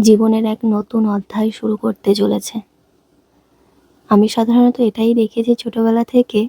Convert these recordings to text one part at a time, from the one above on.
জীবনের এক নতুন অধ্যায় শুরু করতে চলেছে। আমি সাধারণত এটাই দেখেছি ছোটবেলা থেকে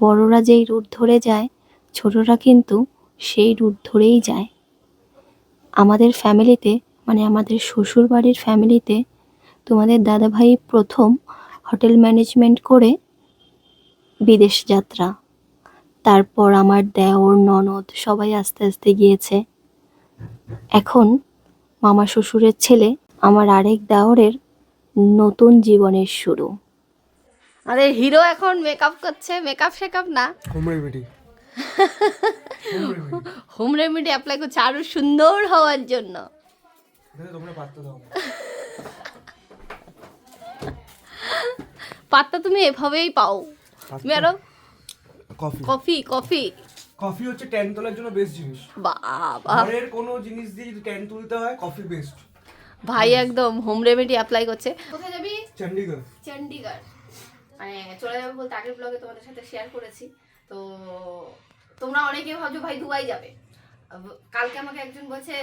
বড়রা যেই রুট ধরে যায়, ছোটরা কিন্তু সেই রুট ধরেই যায়। আমাদের ফ্যামিলিতে মানে আমাদের শ্বশুর বাড়ির ফ্যামিলিতে তোমাদের দাদাভাই প্রথম হোটেল ম্যানেজমেন্ট করে বিদেশ যাত্রা। তারপর আমার দেওর, ননদ সবাই আস্তে আস্তে গিয়েছে। এখন মামা শ্বশুরের ছেলে আমার আরেক দাওরের নতুন জীবনের শুরু। আমাদের হিরো এখন মেকআপ করছে মেকআপ শেকআপ না। Home remedy home remedy apply করছে আরও সুন্দর হওয়ার জন্য। তোমরা পাত্তা দাও। পাত্তা তুমি এভাবেই পাও। তুমি আরও কফি কফি। কফি হচ্ছে ট্যান তোলার জন্য বেস্ট জিনিস। বাবা। ঘরের কোনো জিনিস দিয়ে যদি ট্যান তুলতে হয় কফি বেস্ট ভাই একদম হোম রেমেডি অ্যাপ্লাই করছে। কোথায় যাবি? চণ্ডীগড় চণ্ডীগড় মানে চলে যাবে বলতে আগের ব্লগে তোমাদের সাথে শেয়ার করেছি। তো তোমরা অনেকে ভাবছ ভাই দুবাই যাবে। কালকে আমাকে একজন বলছে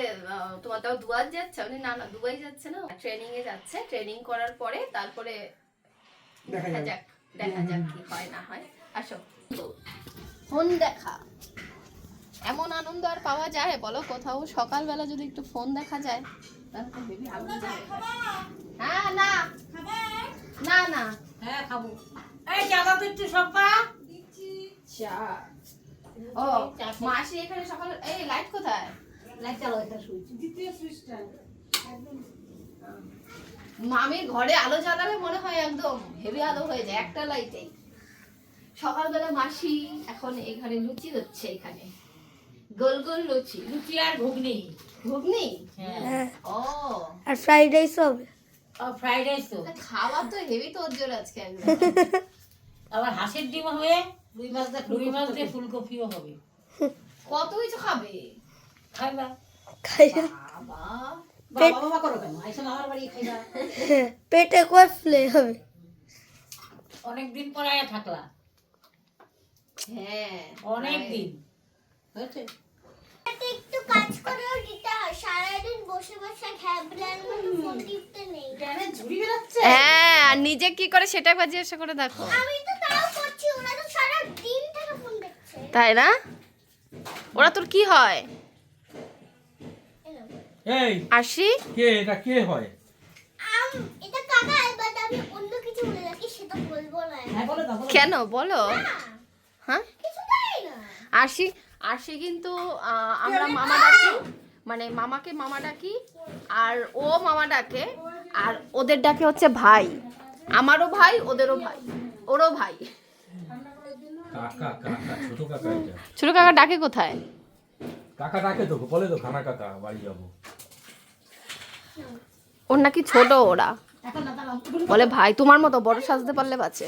তোমার তাও দুবাই যাচ্ছে? আমি না না দুবাই যাচ্ছে না। ট্রেনিং এ যাচ্ছে। ট্রেনিং করার পরে তারপরে দেখা দেখা যাবে। যাক দেখা যাক কি হয় না হয়। আসো। ফোন দেখা। এমন আনন্দ আর পাওয়া যায়? বলো কোথাও সকালবেলা যদি একটু ফোন দেখা যায় তাহলে তো হেবি আনন্দ হ্যাঁ না না। না হ্যাঁ খাব। এই চাঁদা তো সব্বা। চা। ও মাসি এখানে সকালে এই লাইট কোথায়? লাইট চালো এটা সুইচ দ্বিতীয় সুইচটা মামির ঘরে আলো জ্বালালে মনে হয় একদম হেভি আলো হয়ে যায় একটা লাইটেই সকালবেলা মাসি এখন এখানে লুচি হচ্ছে এখানে। গোল গোল লুচি। লুচি আর ঘুগনি। ঘুগনি? হ্যাঁ। ও। আর ফ্রাইড রাইস হবে। ও ফ্রাইড রাইস তো খাওয়া তো হেভি তোর জোর আজকে আবার হাঁসের ডিম হবে রুই মাছ রুই মাছ দিয়ে ফুলকপিও হবে। কত কিছু খাবে? খাইবা। খাইয়া। বাবা। বাবা বাবা করো কেন? আইসো আমার বাড়ি খাইবা। পেটে কয় ফ্লে হবে? অনেক দিন পর আয়া থাকলা। হ্যাঁ অনেক দিন হয়েছে। একটু কাজ করেও দিতে হয়। সারাদিন বসে বসে ঘ্যাবলার মতো ফোন টিপতে নেই। হ্যাঁ আর নিজে কি করে সেটা একবার জিজ্ঞাসা করে দেখো। আমি তো তাও করছি ওরা তো সারা দিন থেকে ফোন দেখছে। তাই না? ওরা তোর কি হয়? এই আসি কে এটা কে হয়? আম এটা কাকা এবার আমি অন্য কিছু বলে রাখি সেটা বলব না। হ্যাঁ কেন? বলো। হ্যাঁ? কিছু তাই না আরশি সে কিন্তু আমরা মামা ডাকি মানে মামাকে মামা ডাকি আর ও মামা ডাকে আর ওদের ডাকে হচ্ছে ভাই। আমারও ভাই ওদেরও ভাই ওরও ভাই। কাকা কাকা ছোট কাকা এটা। ছোট কাকা ডাকে কোথায়? কাকা ডাকে তো বলে তো খানা কাকা বাড়ি যাব। ওর নাকি ছোট ওরা। বলে ভাই তোমার মতো বড় সাজতে পারলে বাঁচে।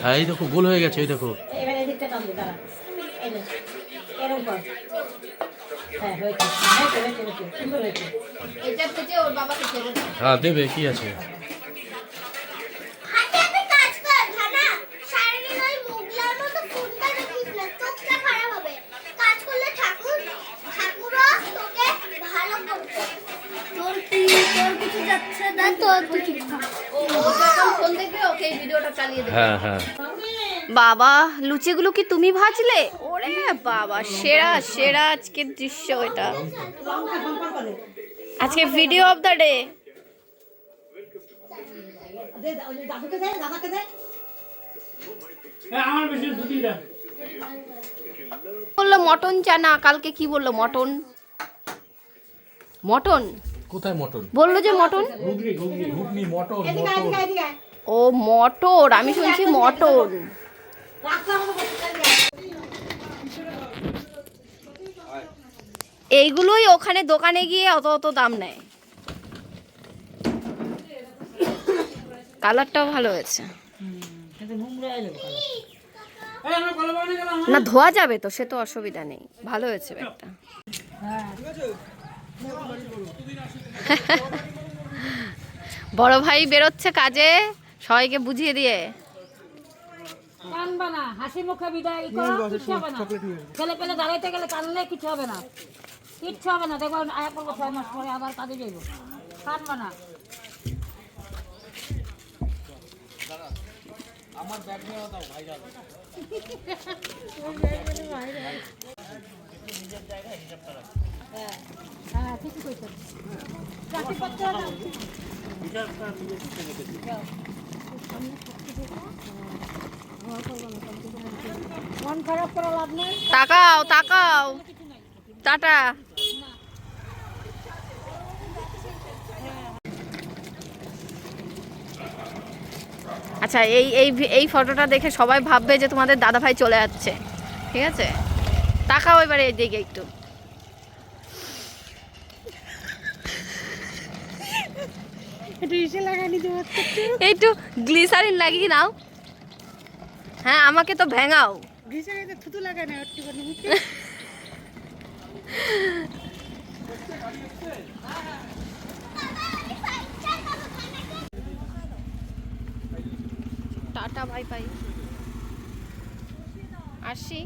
হ্যাঁ এই দেখো গোল হয়ে গেছে এই দেখো। হ্যাঁ হ্যাঁ দেবে কি আছে? তোর কিছু যাচ্ছে না? তোর কিছু ভিডিওটা চালিয়ে দেবে। হ্যাঁ হ্যাঁ। বাবা লুচিগুলো কি তুমি ভাজলে? ওরে বাবা সেরা সেরা আজকের দৃশ্য এটা। আজকে ভিডিও অফ দ্য ডে দে দে বলল মটন চানা কালকে কি বলল মটন? মটন? কোথায় মটন? বলল যে মটন। ঘুগনি মটন মটন। ও মটর, আমি শুনছি মটন এইগুলোই ওখানে দোকানে গিয়ে অত অত দাম নেয়। কালারটাও ভালো হয়েছে। না, ধোয়া যাবে তো, সে তো অসুবিধা নেই। ভালো হয়েছে ব্যাগটা। বড় ভাই বেরোচ্ছে কাজে। সবাইকে বুঝিয়ে দিয়ে। কানবা না হাসি মুখে বিদায় করো কিচ্ছু হবে না। ছেলে পেলে দাঁড়াইতে গেলে কানলে কিছু হবে না। কিচ্ছু হবে না দেখো আয়া করব ছয় মাস পরে আবার কাজে যাইব। কানবা না। হ্যাঁ, হ্যাঁ, ঠিকই কইছেন। চাকরি করতে হবে না। তাকাও তাকাও। টাটা। আচ্ছা এই এই এই ফটোটা দেখে সবাই ভাববে যে তোমাদের দাদা ভাই চলে যাচ্ছে। ঠিক আছে? তাকাও এবারে এই দিকে একটু একটু। গ্লিসারিন লাগিয়ে নাও। হ্যাঁ আমাকে তো ভেঙাও। Tata bye bye. আসি।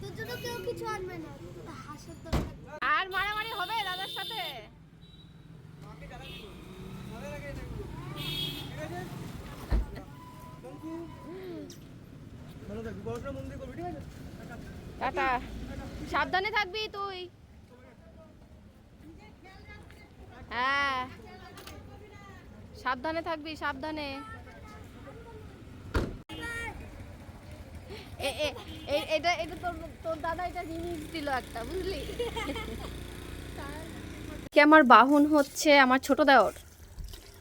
তোর জন্য কেউ কিছু আনবে না। হাসার দরকার নেই। আর মারামারি হবে দাদার সাথে ভালো থাকবি পড়াশোনা মন দিয়ে করবি ঠিক আছে টাটা। সাবধানে থাকবি তুই। হ্যাঁ। সাবধানে থাকবি, সাবধানে। এটা এটা তোর তোর দাদা এটা জিনিস দিল একটা, বুঝলি? কি আমার বাহন হচ্ছে আমার ছোট দেওর?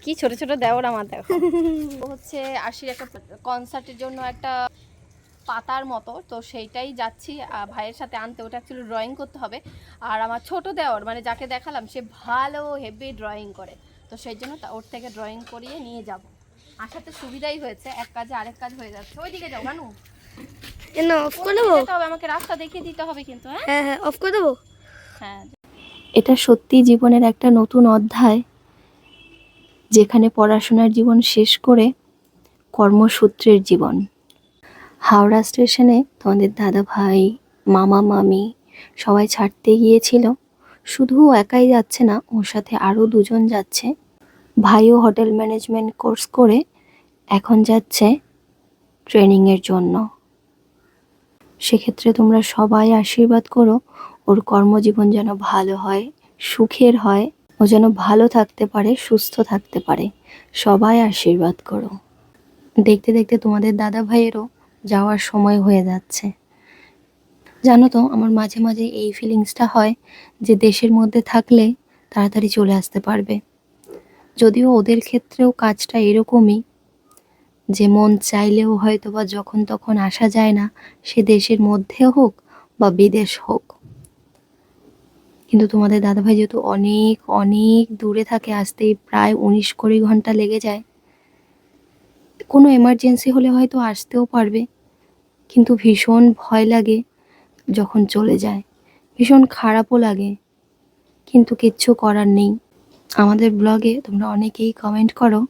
কি ছোট ছোট দেওর আমার দেখো। হচ্ছে আশির একটা কনসার্টের জন্য একটা পাতার মতো তো সেইটাই যাচ্ছি। ভাইয়ের সাথে আনতে ওটা অ্যাকচুয়ালি ড্রয়িং করতে হবে। আর আমার ছোট দেওর মানে যাকে দেখালাম সে ভালো হেভি ড্রয়িং করে। তো সেই জন্য তা- ওর থেকে ড্রয়িং করিয়ে নিয়ে যাব। আসাতে সুবিধাই হয়েছে এক কাজে আরেক কাজ হয়ে যাচ্ছে। ওইদিকে যাও মানু কেন অফ করে দেবো? আমাকে রাস্তা দেখিয়ে দিতে হবে কিন্তু হ্যাঁ? হ্যাঁ হ্যাঁ অফ করে দেবো? হ্যাঁ। এটা সত্যি জীবনের একটা নতুন অধ্যায় যেখানে পড়াশোনার জীবন শেষ করে কর্মসূত্রের জীবন। হাওড়া স্টেশনে তোমাদের দাদা ভাই, মামা, মামি সবাই ছাড়তে গিয়েছিল। শুধু একাই যাচ্ছে না, ওর সাথে আরও দুজন যাচ্ছে। ভাইও হোটেল ম্যানেজমেন্ট কোর্স করে এখন যাচ্ছে ট্রেনিংয়ের জন্য। সেক্ষেত্রে তোমরা সবাই আশীর্বাদ করো, ওর কর্মজীবন যেন ভালো হয়, সুখের হয়, ও যেন ভালো থাকতে পারে, সুস্থ থাকতে পারে। সবাই আশীর্বাদ করো। দেখতে দেখতে তোমাদের দাদা ভাইয়েরও যাওয়ার সময় হয়ে যাচ্ছে। জানো তো, আমার মাঝে মাঝে এই ফিলিংসটা হয় যে দেশের মধ্যে থাকলে তাড়াতাড়ি চলে আসতে পারবে। যদিও ওদের ক্ষেত্রেও কাজটা এরকমই যে মন চাইলেও হয়তো বা যখন তখন আসা যায় না, সে দেশের মধ্যে হোক বা বিদেশ হোক। কিন্তু তোমাদের দাদাভাই যেহেতু অনেক অনেক দূরে থাকে, আসতেই প্রায় উনিশ কুড়ি ঘণ্টা লেগে যায়, কোনো এমার্জেন্সি হলে হয়তো আসতেও পারবে। কিন্তু ভীষণ ভয় লাগে যখন চলে যায়। ভীষণ খারাপও লাগে। কিন্তু কিচ্ছু করার নেই। আমাদের ব্লগে তোমরা অনেকেই কমেন্ট করো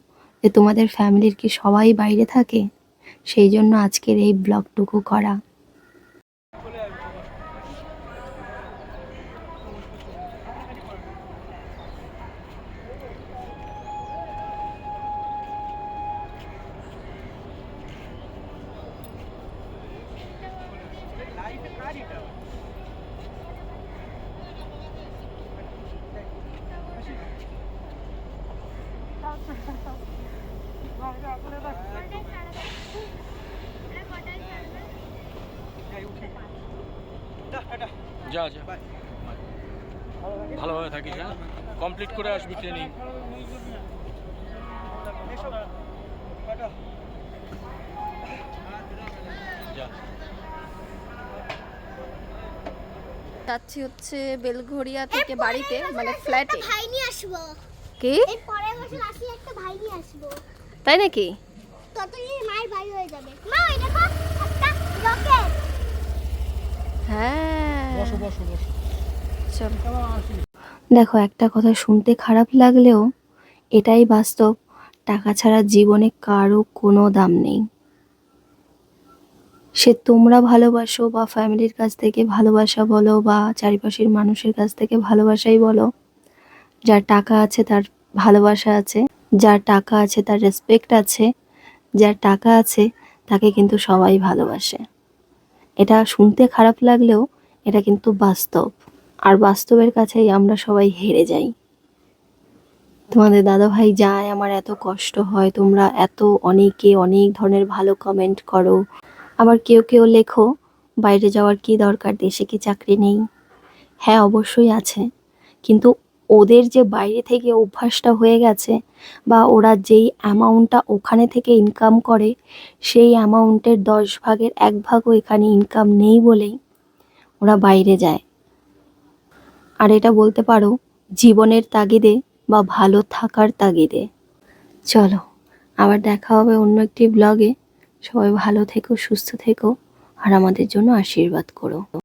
যে তোমাদের ফ্যামিলির কি সবাই বাইরে থাকে? সেই জন্য আজকের এই ব্লগটুকু করা। যা যা। ভালোভাবে থাকিস হ্যাঁ? কমপ্লিট করে আসবি ট্রেনিং যাচ্ছি হচ্ছে বেলঘড়িয়া থেকে বাড়িতে মানে ফ্ল্যাটে ভাই নিয়ে আসব। কি? পরের বছর আসলে একটা ভাই নিয়ে আসব। তাই নাকি? ততদিন মায়ের ভাই হয়ে যাবে। মা ওই দেখো একটা রকেট হ্যাঁ। চলো। দেখো একটা কথা শুনতে খারাপ লাগলেও এটাই বাস্তব টাকা ছাড়া জীবনে কারও কোনো দাম নেই। সে তোমরা ভালোবাসো বা ফ্যামিলির কাছ থেকে ভালোবাসা বলো বা চারিপাশের মানুষের কাছ থেকে ভালোবাসাই বলো যার টাকা আছে তার ভালোবাসা আছে যার টাকা আছে তার রেসপেক্ট আছে যার টাকা আছে তাকে কিন্তু সবাই ভালোবাসে। এটা শুনতে খারাপ লাগলেও এটা কিন্তু বাস্তব। আর বাস্তবের কাছেই আমরা সবাই হেরে যাই। তোমাদের দাদা ভাই যায়, আমার এত কষ্ট হয়, তোমরা এত অনেকে অনেক ধরনের ভালো কমেন্ট করো। আবার কেউ কেউ লেখো, বাইরে যাওয়ার কি দরকার, দেশে কি চাকরি নেই? হ্যাঁ অবশ্যই আছে। কিন্তু ওদের যে বাইরে থেকে অভ্যাসটা হয়ে গেছে, বা ওরা যেই অ্যামাউন্টটা ওখানে থেকে ইনকাম করে, সেই অ্যামাউন্টের দশ ভাগের এক ভাগও এখানে ইনকাম নেই বলেই ওরা বাইরে যায়। আর এটা বলতে পারো, জীবনের তাগিদে বা ভালো থাকার তাগিদে। চলো, আবার দেখা হবে অন্য একটি ব্লগে সবাই ভালো থেকো, সুস্থ থেকো, আর আমাদের জন্য আশীর্বাদ করো।